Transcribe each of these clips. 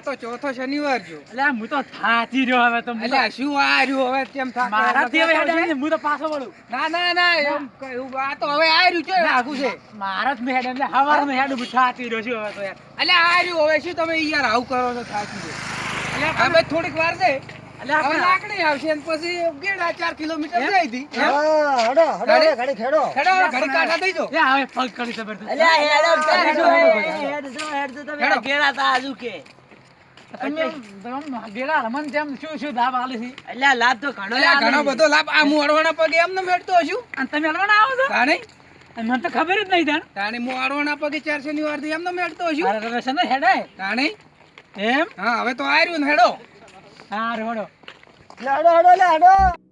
તો ચોથો શનિવાર જો એટલે હું તો થાકી રહ્યો હવે તો એટલે શું આ રહ્યું હવે કેમ થાક મારાથી હવે હેડે હું તો પાછો વળું ના ના ના એમ કહ્યું આ તો હવે આ રહ્યું છે આખું છે મારા જ મેં હેડે એટલે હવારમાં હેડું હું થાકી રહ્યો છું હવે તો યાર એટલે આ રહ્યું હવે શું તમે યાર આવું કરો છો થાકી ગયો એટલે હવે થોડીક વાર છે હવે લાકડી આવશે અને પછી ગેડા ચાર કિલોમીટર જઈ હતી હડો, હડો, ઘડી ખેડો. હેડો ઘડી કાઢા થઈ જાઓ. હવે પગ કરી હેડો, હેડો, હેડો, હેડો, હેડો, હેડો, હેડો, તમે હેડો. તમે તમે તમે ખબર જ નહીં તાણ. હું અડવાના પગે ચાર શનિવારથી એમ ને મેળતો છે. ને હેડે. તાણે? એમ? હા હવે તો આ ને હેડો. હા હડો, હડો, લે, હડો.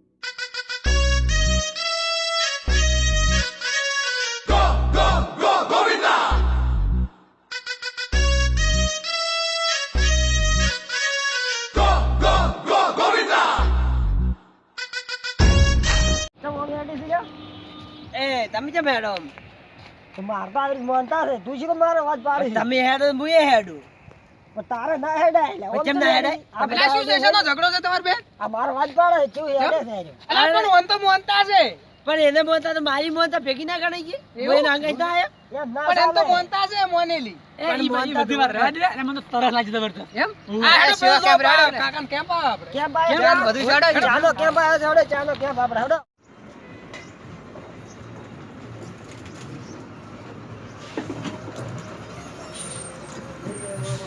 તમે કેમ હેડો? તો મારે તો આવી માનતા છે. તું શું કામ મારે વાત પાડી તમે હેડો ને હું એ હેડું. તારે ના હેડાય એટલે. કેમ ના હેડાય? આપણે શું છે? નો ઝઘડો છે તમાર બે આ મારો વાત પાડે છે, શું હેડે છે અરે પણ ઓન તો મોનતા છે. પણ એને મોનતા તો મારી મોનતા ભેગી ના ગણાઈ ગઈ? હું એને આંગળી ના આયા? પણ એમ તો મોનતા છે મોનેલી. પણ મોનતા બધી વાત રહેવા અને મને તરસ લાગી જબરદસ્ત એમ? આ હેડો કેમ કેમ આવે? આપણે? કેમ ભાઈ કેમ ચાલો, બધું હેડો, હેડો. ચાલો કેમ ભાઈ હેડો, ચાલો કેમ આપણે હેડો હાય આ ખરેખર ચા પીધું આમ થોડો પેરમાં આમ આકારો છે હો થોડું ખારું છે ના ભૂખ લાગી દો મેં. આ કાકા ચા મસ્ત બનાવી મસ્ત ચા નહીં બનાવી? મસ્ત બનાવી એમ લ્યો, હેડી છે હવે પી રહ્યા? ના ના અરે નહીં નેસ્ટી વરસ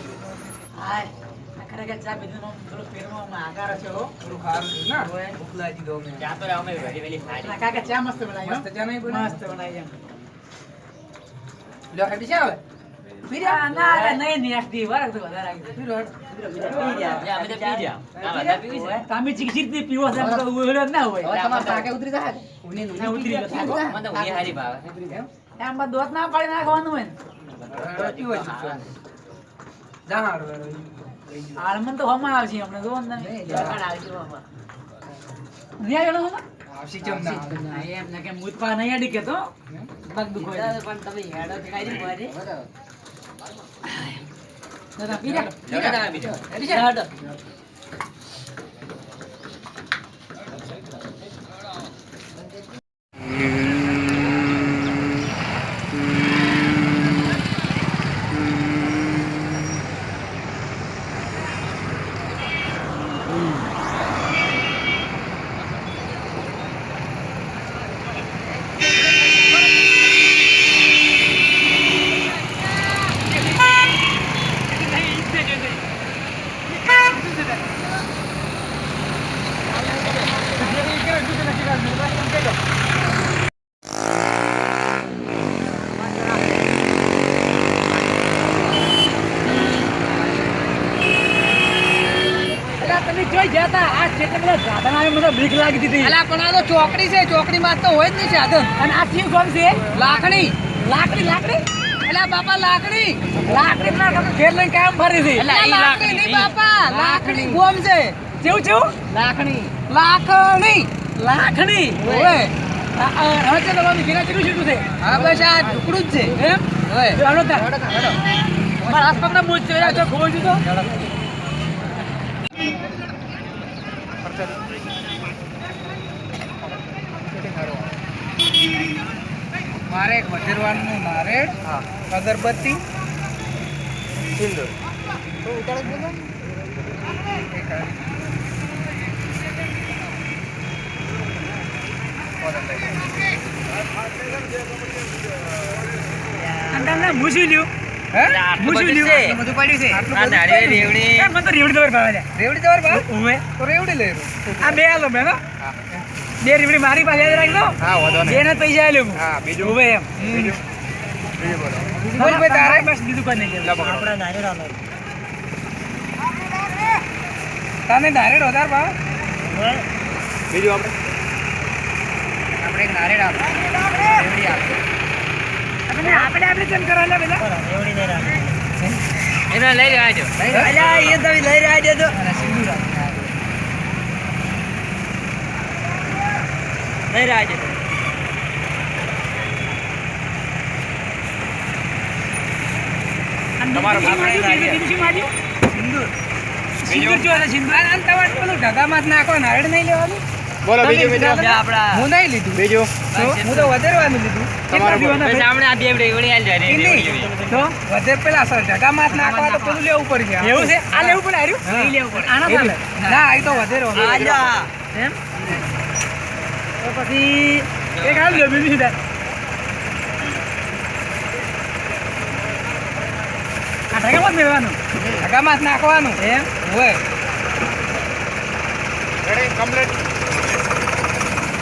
તો વધારે આવી પી રહ્યો, હેડો. તમે ચીકચીકથી પીવો છો એમ તો ઉઘડો જ ના હોય હવે તમારા થાકે ઉતરી જાય ઊની ને ના ઊની ઉતરી પી ગયો જાય. થાકો. ઉતરી જાય, એમ? એમાં દોત ના પાડી નાખવાનું હોય ને હેડો, તો હમણાં આવશે હમણાં જા. નહીં આવશે કેમ ના આવે? ના, એમ ના મુતપા નહીં અડી કે તો? એમ? પગ દુખો પણ તમે હેડો તો કાંઈ નહીં બોલે. તો તમે પી જા. પી જા. હેડી જા. હેડો. અલા, તમે જોઈ ગયા આ ક્ષેત્ર પેલા સાધન આવે મને બીક લાગી દીધી અલા, પણ આ તો ચોકડી છે ચોકડી માં તો હોય જ નહીં સાધન. અને આ થયું ગમ છે? લાકડી. લાકડી લાકડી? અલા બાપા લાકડી. લાકડી ના તમે ઘેર લઈને કામ ફરી છે અલા, લાકડી નહીં બાપા. લાકડી. ગોમ છે. કેવું કેવું લાકડી. લાકડી. લાકડી. ઓય. હવે છે તમારું ઘેરા કેટલું છૂટું છે. હા બસ આ ટુકડું જ છે. એમ? મારા આસપાસના મોજ છે? ખોલ દીધો મારે એક વજરવાનું હા. અગરબત્તી. સિંદૂર. એક આ. અને તમને મૂસી લ્યું. હે? બધું પડ્યું છે? રેવડી. એ મને તો રેવડી દબર ભાવે છે. રેવડી જવાર બા ઉવે. તો રેવડી લઈ રહ્યો આ બે આલો હો. બે રેવડી મારી પાસે યાદ રાખજો. હા વાંધો બે ને પૈસા આલ્યો હા. બીજું? ઉવે એમ. બીજું? બીજું બોલો. તારે? બસ બીજું કોઈ નહીં. રાનો તને નારેડ વધાર ભાવ? બીજું આપણે? આપણે એક નારેડ આપો રેવડી આપો આપણે આપણે આપણે કેમ કરવા લે પેલા એવડી નહીં એને લઈ રહ્યા છો અલ્યા એ તો લઈ રહ્યા છો તો. લઈ રહ્યા છો તમારો? સિંદૂર. સિંદૂર જો સિંદૂર. આ તમારે પેલું ઢગામાં જ નાખો નારળ નહીં લેવાનું. બોલો બીજું મિત્રો. આપડા હું નહીં લીધું. બીજું? હું તો વધારવાનું લીધું. કેટલા દીવાના બસ ભાઈ? આપણે આ બે બે આલ જાય તો વધે પેલા સર ઢગામાં જ નાખવા તો પેલું લેવું પડશે એવું છે? આ લેવું પડે હાર્યું? હા. લેવું પડે. આના ચાલે ના આ તો વધેરો એમ? તો પછી એક હાલ લો બીજી સીધા. ઢગામાં જ મેળવાનું? ઢગામાં જ નાખવાનું. એમ? હોય. રેડી કમ્પ્લીટ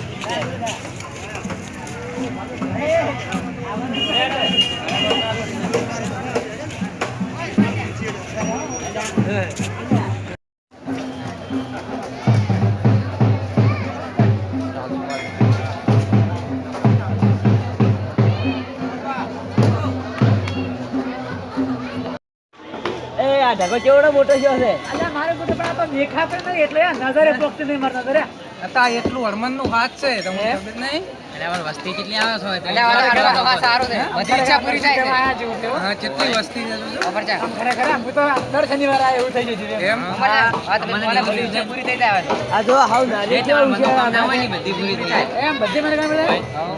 નાશ અલ્યા મોટો બધું પણ આ તો દેખા પણ નહીં એટલે આ નજરે પોખતી નહીં મારી નજરે આ એટલું હરમનનું હાથ છે તમને ખબર નહીં? વસ્તી કેટલી આવે છો? બધી ઈચ્છા પૂરી થાય છે. આયા જેવું છે, હો. હા કેટલી વસ્તી છે? ખરેખર હું તો દર શનિવારે આ એવું થઈ ગયું છે એમ. આ જો હાવ નાની કેવું છે. આ નાની. એમ બધી મને કામ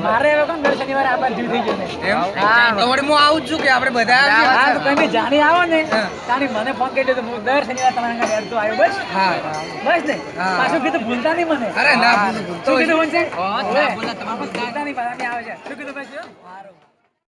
મારે હવે કોણ દર શનિવારે આ બાર થઈ ગયો એમ? હા. તો વળી હું આવું જ છું કે આપણે બધા હા તો તમે જાણી આવો ને. તારી મને ફોન કરી તો હું દર શનિવાર તમારા ઘરે હેડતો આવ્યો બસ? હા. બસ ને? પાછું કીધું ભૂલતા નહીં મને? અરે ના ભૂલતો શું કીધું? ભૂલતા નહીં પાછા આવે છે. શું કીધું ભાઈ